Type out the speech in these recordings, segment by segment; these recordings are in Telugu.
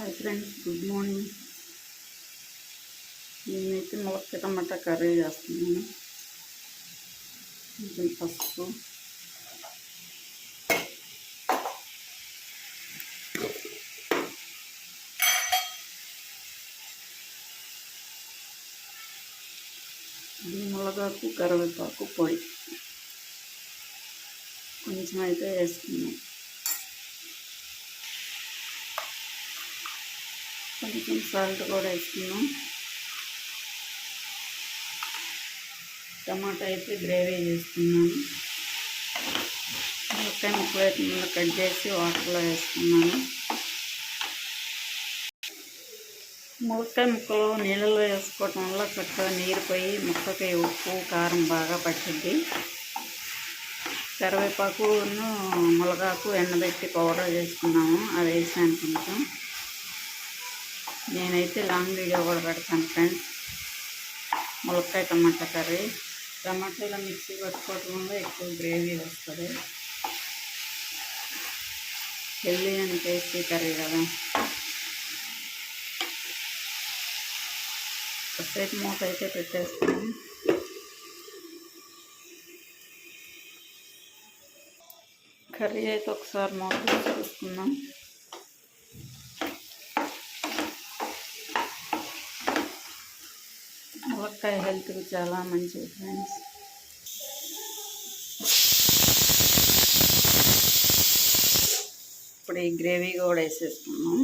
Hi friends good morning. నేనైతే ములక్క టమాటా కర్రీ చేస్తున్నాను. కొంచెం పసుపు. మునగాకు కరివేపాకు పొడి. కొంచెం అయితే వేసుకున్నాం. కొంచెం సాల్ట్ కూడా వేసుకున్నాం టమాటా అయితే గ్రేవీ చేసుకున్నాను ములక్కాయ ముక్కలు అయితే ముందు కట్ చేసి వాటర్లో వేసుకున్నాను. ములక్కాయ ముక్కలు నీళ్ళలో వేసుకోవటం వల్ల చక్కగా నీరు పోయి ముక్కకి ఉప్పు కారం బాగా పట్టింది కరివేపాకును ములగాకు ఎండబెట్టి పౌడర్ చేసుకున్నాము. అది వేసాను కొంచెం. నేనైతే లాంగ్ వీడియో కూడా పెడతాను ఫ్రెండ్స్. ములక్కాయ టమాటా కర్రీ. టమాటాలో మిక్సీ పట్టుకోవటం వల్ల ఎక్కువ గ్రేవీ వస్తుంది. హెల్దీ అని టేస్టీ కర్రీ కదా. కాసేపు మూత అయితే పెట్టేస్తాను. కర్రీ అయితే ఒకసారి మూత చూసుకుందాం. ములక్కాయ హెల్త్కి చాలా మంచిది ఫ్రెండ్స్. ఇప్పుడు ఈ గ్రేవీ కూడా వేసేసుకున్నాం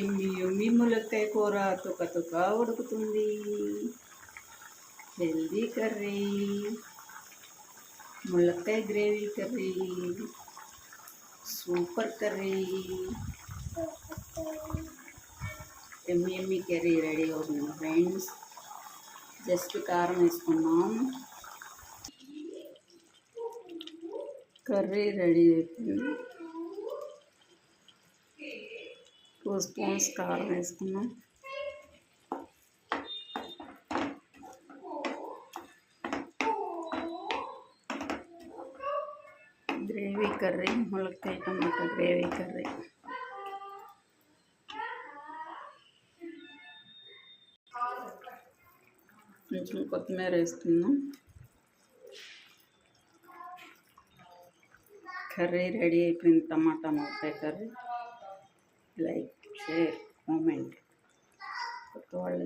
ఎమ్మి ఎమ్మి ములక్కాయ కూర తుక తుక ఉడుకుతుంది. Healthy curry. ములక్కాయ గ్రేవీ కర్రీ. సూపర్ కర్రీ ఎమ్మి ఎమ్మి కర్రీ రెడీ అవుతుంది ఫ్రెండ్స్ జస్ట్ కారం వేసుకున్నాం కర్రీ రెడీ అయిపోయింది టూ స్పూన్స్ కారం వేసుకున్నాం గ్రేవీ కర్రీ ములక్కాయ టమాటా గ్రేవీ కర్రీ. కొంచెం కొత్తిమీర వేస్తున్నాం కర్రీ రెడీ అయిపోయింది టమాటా ములక్కాయ కర్రీ. Like share comment. కొత్త వాళ్ళు